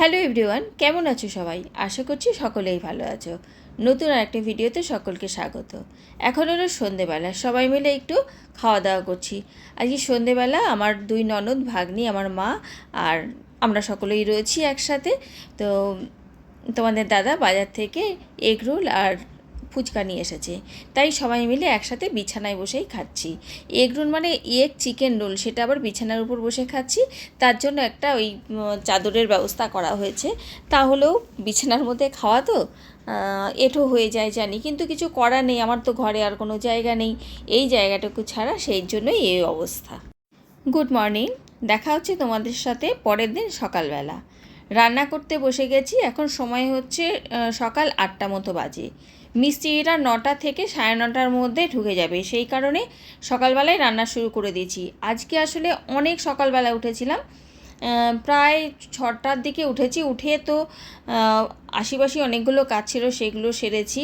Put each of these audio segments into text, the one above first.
Hello everyone, কেমন আছো সবাই? আশা করছি সকলেই ভালো আছো। নতুন আরেকটা ভিডিওতে সকলকে স্বাগত। এখন হলো সন্ধেবেলা, সবাই মিলে একটু খাওয়া দাওয়া করছি। আজকে সন্ধেবেলা আমার দুই ননদ, ভাগ্নি, আমার মা আর আমরা সকলেই রয়েছি একসাথে। তো তোমাদের দাদা বাজার থেকে এগরোল আর ফুচকা নিয়ে এসেছে। তাই সবাই মিলে একসাথে বিছানায় বসেই খাচ্ছি। এগ রোল মানে এগ চিকেন রোল, সেটা আবার বিছানার উপর বসে খাচ্ছি। তার জন্য একটা ওই চাদরের ব্যবস্থা করা হয়েছে। তাহলেও বিছানার মধ্যে খাওয়া তো এঁঠো হয়ে যায় জানি, কিন্তু কিছু করার নেই। আমার তো ঘরে আর কোনো জায়গা নেই। এই জায়গাটুকু ছাড়া সেই জন্যই এই অবস্থা। Good morning. দেখা হচ্ছে তোমাদের সাথে পরের দিন সকালবেলা। রান্না করতে বসে গেছি। এখন সময় হচ্ছে সকাল আটটা মতো বাজে। মিস্ত্রিরা নটা থেকে সাড়ে নটার মধ্যে ঢুকে যাবে। সেই কারণে সকালবেলায় রান্না শুরু করে দিয়েছি। আজকে আসলে অনেক সকালবেলা উঠেছিলাম। প্রায় ছটার দিকে উঠেছি। উঠে তো আশিপাশি অনেকগুলো কাজ ছিল, সেগুলো সেরেছি।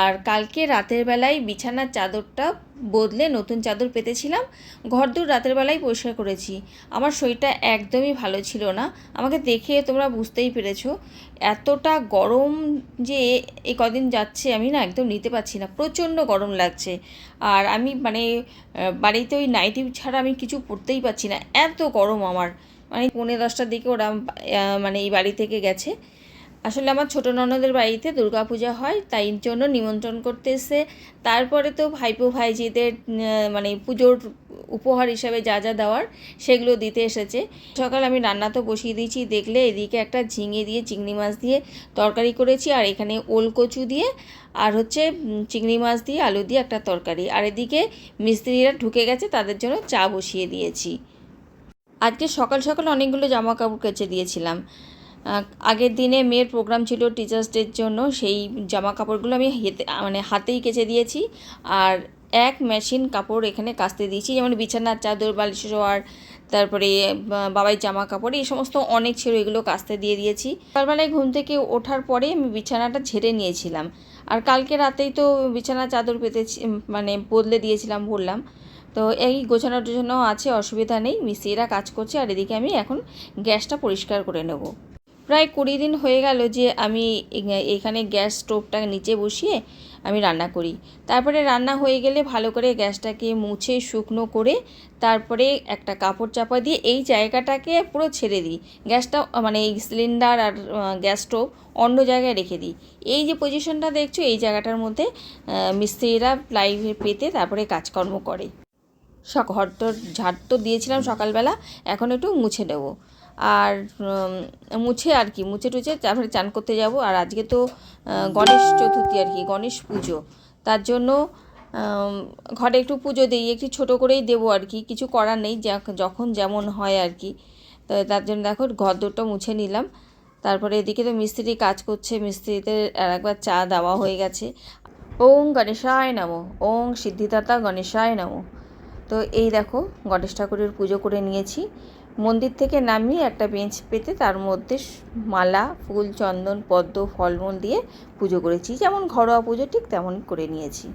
আর কালকে রাতের বেলায় বিছানার চাদরটা বদলে নতুন চাদর পেতেছিলাম। ঘরদূর রাতের বেলায় পরিষ্কার করেছি। আমার শরীরটা একদমই ভালো ছিল না। আমাকে দেখে তোমরা বুঝতেই পেরেছ, এতটা গরম যে এই কদিন যাচ্ছে আমি না একদম নিতে পারছি না। প্রচণ্ড গরম লাগছে। আর আমি মানে বাড়িতে ওই নাইটি ছাড়া আমি কিছু পরতেই পারছি না। এত গরম আমার। মানে পৌনে দশটার দিকে ওরা মানে এই বাড়ি থেকে গেছে। আসলে আমার ছোটো ননদের বাড়িতে দুর্গাপূজা হয়, তাই জন্য নিমন্ত্রণ করতে এসে তারপরে তো ভাইপো ভাইজিদের মানে পুজোর উপহার হিসাবে যা যা দেওয়ার সেগুলো দিতে এসেছে। সকাল আমি রান্না তো বসিয়ে দিয়েছি, দেখলে এদিকে একটা ঝিঙে দিয়ে, চিংড়ি মাছ দিয়ে তরকারি করেছি, আর এখানে ওল কচু দিয়ে, আর হচ্ছে চিংড়ি মাছ দিয়ে, আলু দিয়ে একটা তরকারি। আর এদিকে মিস্ত্রিরা ঢুকে গেছে, তাদের জন্য চা বসিয়ে দিয়েছি। আজকে সকাল সকাল অনেকগুলো জামা কাপড় কেচে দিয়েছিলাম। আগের দিনে মেয়ের প্রোগ্রাম ছিল টিচার্স ডের জন্য, সেই জামা কাপড়গুলো আমি হেতে মানে হাতেই কেচে দিয়েছি। আর এক মেশিন কাপড় এখানে কাচতে দিয়েছি, যেমন বিছানার চাদর, বালিশ, শোয়ার, তারপরে বাবাই জামা কাপড় এই সমস্ত অনেক ছিল, এগুলো কাচতে দিয়ে দিয়েছি। সকালবেলায় ঘুম থেকে ওঠার পরে আমি বিছানাটা ঝেড়ে নিয়েছিলাম। আর কালকে রাতেই তো বিছানার চাদর পেতেছি মানে বদলে দিয়েছিলাম, বললাম। তো এই গোছানোর জন্য আছে, অসুবিধা নেই মিস্ত্রিরা কাজ করছে, আর এদিকে আমি এখন গ্যাসটা পরিষ্কার করে নেব। প্রায় কুড়ি দিন হয়ে গেল যে আমি এখানে গ্যাস স্টোভটা নিচে বসিয়ে আমি রান্না করি। তারপরে রান্না হয়ে গেলে ভালো করে গ্যাসটাকে মুছে শুকনো করে তারপরে একটা কাপড় চাপা দিয়ে এই জায়গাটাকে পুরো ছেড়ে দিই। গ্যাসটা মানে এই সিলিন্ডার আর গ্যাস স্টোভ অন্য জায়গায় রেখে দিই। এই যে পজিশনটা দেখছ, এই জায়গাটার মধ্যে মিস্ত্রিরা প্লাই পেতে তারপরে কাজকর্ম করে। সক ঘর তো ঝাড় তো দিয়েছিলাম সকালবেলা এখন একটু মুছে নেব আর মুছে আর কি মুছে টুছে তারপরে চান করতে যাব। আর আজকে তো গণেশ চতুর্থী আর কি গণেশ পুজো। তার জন্য ঘরে একটু পুজো দিই একটু ছোট করেই দেবো আর কি কিছু করার নেই যা- যখন যেমন হয় আর কি। তো তার জন্য দেখো ঘর দুটো মুছে নিলাম। তারপরে এদিকে তো মিস্ত্রি কাজ করছে মিস্ত্রিতে আর একবার চা দেওয়া হয়ে গেছে। ওং গণেশায় নমো ওং সিদ্ধিদাতা গণেশায় নমো। তো এই দেখো গণেশ ঠাকুরের পুজো করে নিয়েছি। মন্দির থেকে নামিয়ে একটা বেঞ্চ পেতে তার মধ্যে মালা, ফুল, চন্দন, পদ্ম, ফলমূল দিয়ে পুজো করেছি। যেমন ঘরোয়া পুজো ঠিক তেমন করে নিয়েছি।